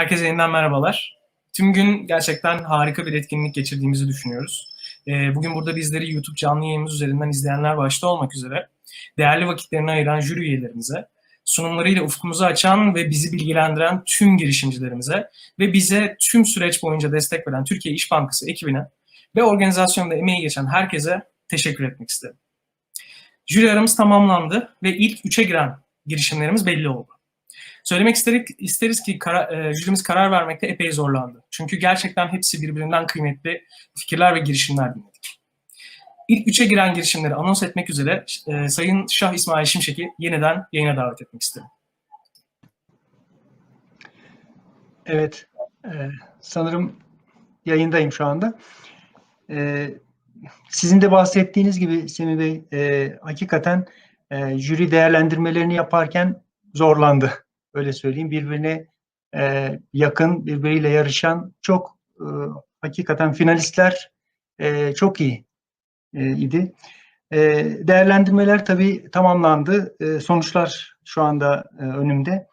Herkese yeniden merhabalar. Tüm gün gerçekten harika bir etkinlik geçirdiğimizi düşünüyoruz. Ee, Bugün burada bizleri YouTube canlı yayınımız üzerinden izleyenler başta olmak üzere değerli vakitlerini ayıran jüri üyelerimize, sunumlarıyla ufkumuzu açan ve bizi bilgilendiren tüm girişimcilerimize ve bize tüm süreç boyunca destek veren Türkiye İş Bankası ekibine ve organizasyonda emeği geçen herkese teşekkür etmek isterim. Jüri aramız tamamlandı ve ilk üçe giren girişimlerimiz belli oldu. Söylemek isterik, isteriz ki kara, e, jürimiz karar vermekte epey zorlandı. Çünkü gerçekten hepsi birbirinden kıymetli fikirler ve girişimler dinledik. İlk üçe giren girişimleri anons etmek üzere e, Sayın Şah İsmail Şimşek'i yeniden yayına davet etmek isterim. Evet, e, sanırım yayındayım şu anda. E, sizin de bahsettiğiniz gibi Semih Bey, e, hakikaten e, jüri değerlendirmelerini yaparken zorlandı. Öyle söyleyeyim. Birbirine e, yakın, birbiriyle yarışan çok e, hakikaten finalistler e, çok iyi e, idi. E, değerlendirmeler tabii tamamlandı. E, sonuçlar şu anda e, önümde.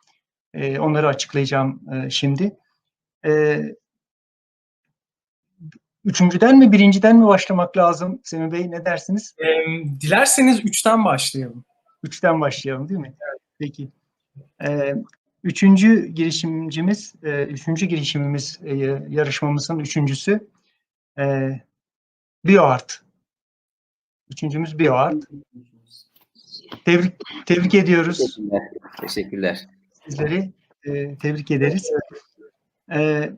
E, onları açıklayacağım e, şimdi. E, üçüncüden mi, birinciden mi başlamak lazım Semih Bey? Ne dersiniz? E, dilerseniz üçten başlayalım. Üçten başlayalım değil mi? Peki. E, üçüncü girişimcimiz, e, üçüncü girişimimiz, e, yarışmamızın üçüncüsü e, BioArt. Üçüncümüz BioArt. Tebrik, tebrik ediyoruz Teşekkürler. Teşekkürler. sizleri. E, tebrik ederiz. E,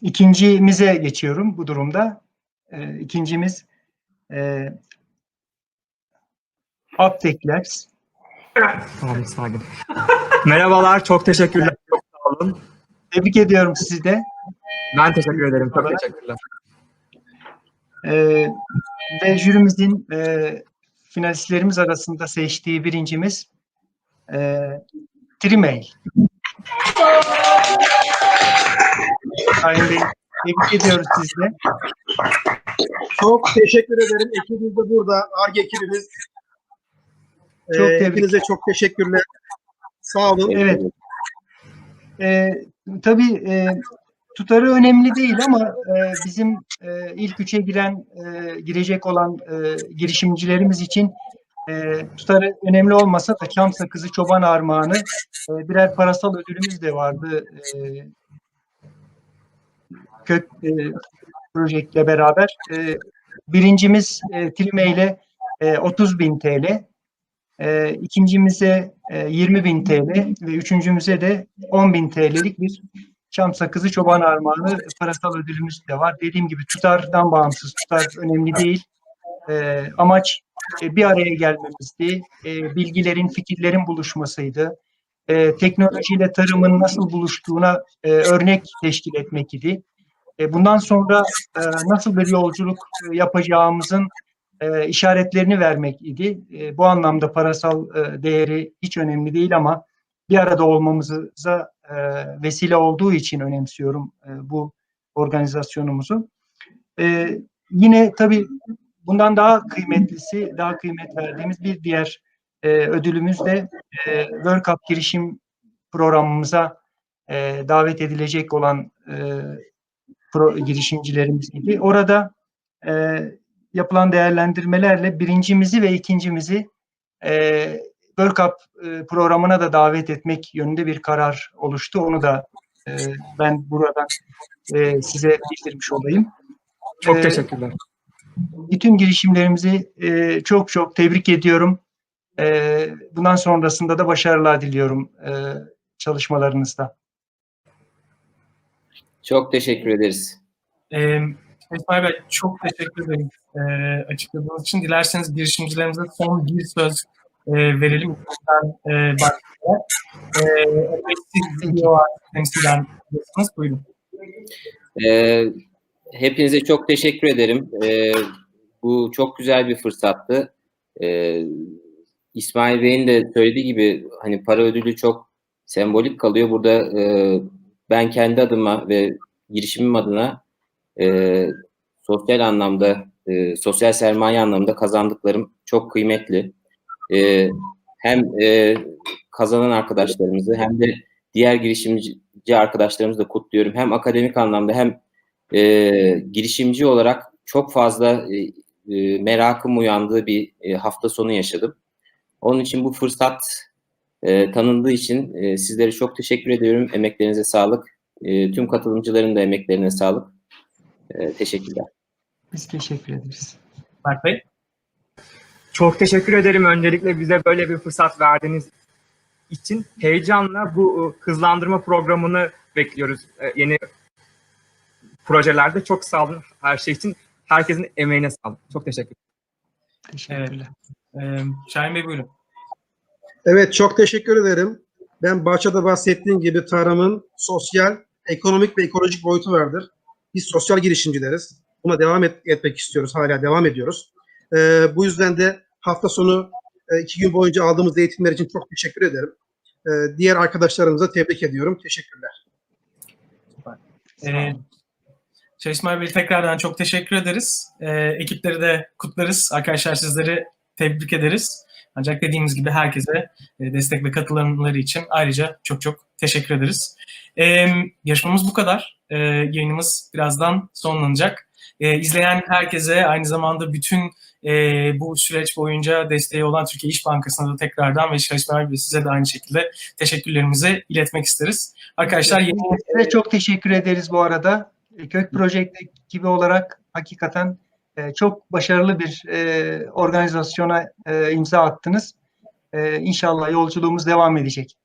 ikincimize geçiyorum bu durumda. E, ikincimiz e, Upteklex. Tamam, sakin. Merhabalar, çok teşekkürler. Çok sağ olun. Tebrik ediyorum sizi de. Ben teşekkür ederim. Çok teşekkürler. Ee, ve jürimizin e, finalistlerimiz arasında seçtiği birincimiz e, Trimail. Sayın Bey, tebrik ediyoruz sizi de. Çok teşekkür ederim. Ekibimiz de burada. ARGE ekibimiz. Çok Ee. Hepinize çok teşekkürler. Sağ olun. Evet. E, tabii e, tutarı önemli değil ama e, bizim e, ilk üçe giren, e, girecek olan e, girişimcilerimiz için e, tutarı önemli olmasa da çam sakızı, çoban armağanı e, birer parasal ödülümüz de vardı. E, kök e, projektle beraber. E, birincimiz e, Tilme ile e, 30 bin TL. E, ikincimize e, 20 bin TL ve üçüncümüze de 10 bin TL'lik bir Çam Sakızı Çoban Armağanı parasal ödülümüz de var. Dediğim gibi tutardan bağımsız, tutar önemli değil. E, amaç e, bir araya gelmemizdi. E, bilgilerin, fikirlerin buluşmasıydı. E, teknolojiyle tarımın nasıl buluştuğuna e, örnek teşkil etmek idi. E, bundan sonra e, nasıl bir yolculuk e, yapacağımızın e, işaretlerini vermek idi. E, bu anlamda parasal e, değeri hiç önemli değil ama bir arada olmamıza e, vesile olduğu için önemsiyorum e, bu organizasyonumuzu. E, yine tabii bundan daha kıymetlisi, daha kıymet verdiğimiz bir diğer e, ödülümüz de e, World Cup girişim programımıza e, davet edilecek olan e, pro, girişimcilerimiz idi. Orada e, yapılan değerlendirmelerle birincimizi ve ikincimizi e, World Cup e, programına da davet etmek yönünde bir karar oluştu. Onu da e, ben buradan e, size bildirmiş olayım. Çok Ee, teşekkürler. Bütün girişimlerimizi e, çok çok tebrik ediyorum. E, bundan sonrasında da başarılar diliyorum e, çalışmalarınızda. Çok teşekkür ederiz. E, İsmail Bey çok teşekkür ederim e, açıkladığınız için. Dilerseniz girişimcilerimize son bir söz e, verelim. Ben e, başlayarak. E, video temsilen. Buyurun. Ee, hepinize çok teşekkür ederim. Ee, bu çok güzel bir fırsattı. Ee, İsmail Bey'in de söylediği gibi hani para ödülü çok sembolik kalıyor. Burada e, ben kendi adıma ve girişimim adına e, sosyal anlamda, e, sosyal sermaye anlamında kazandıklarım çok kıymetli. E, hem e, kazanan arkadaşlarımızı hem de diğer girişimci arkadaşlarımızı da kutluyorum. Hem akademik anlamda hem e, girişimci olarak çok fazla e, e, merakım uyandığı bir e, hafta sonu yaşadım. Onun için bu fırsat e, tanındığı için e, sizlere çok teşekkür ediyorum. Emeklerinize sağlık. E, tüm katılımcıların da emeklerine sağlık. E, teşekkürler. Biz teşekkür ederiz. Berk Bey. Çok teşekkür ederim öncelikle bize böyle bir fırsat verdiğiniz için. Heyecanla bu e, hızlandırma programını bekliyoruz. E, Yeni projelerde çok sağ olun her şey için. Herkesin emeğine sağlık. Çok teşekkür Teşekkürler. Ee, Şahin Bey buyurun. Evet çok teşekkür ederim. Ben başta bahsettiğim gibi tarımın sosyal, ekonomik ve ekolojik boyutu vardır. Biz sosyal girişimcileriz. Buna devam et- etmek istiyoruz. Hala devam ediyoruz. Ee, bu yüzden de hafta sonu e, iki gün boyunca aldığımız eğitimler için çok teşekkür ederim. Ee, diğer arkadaşlarımıza tebrik ediyorum. Teşekkürler. Ee, Şey Bey tekrardan çok teşekkür ederiz. Ee, ekipleri de kutlarız. Arkadaşlar sizleri tebrik ederiz. Ancak dediğimiz gibi herkese e, destek ve katılımları için ayrıca çok çok teşekkür ederiz. Ee, yarışmamız bu kadar. Ee, yayınımız birazdan sonlanacak. Ee, izleyen herkese aynı zamanda bütün e, bu süreç boyunca desteği olan Türkiye İş Bankası'na da tekrardan ve İsmail Bey size de aynı şekilde teşekkürlerimizi iletmek isteriz. Arkadaşlar yeni Size çok teşekkür ederiz bu arada. E, Kök Project ekibi olarak hakikaten e, çok başarılı bir e, organizasyona e, imza attınız. E, inşallah yolculuğumuz devam edecek.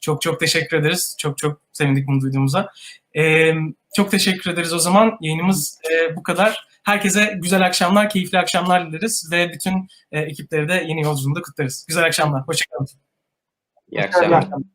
Çok çok teşekkür ederiz. Çok çok sevindik bunu duyduğumuza. Ee, çok teşekkür ederiz o zaman. Yayınımız e, bu kadar. Herkese güzel akşamlar, keyifli akşamlar dileriz ve bütün e, ekipleri de yeni yolculuğunda kutlarız. Güzel akşamlar. Hoşçakalın. İyi akşamlar. Teşekkürler.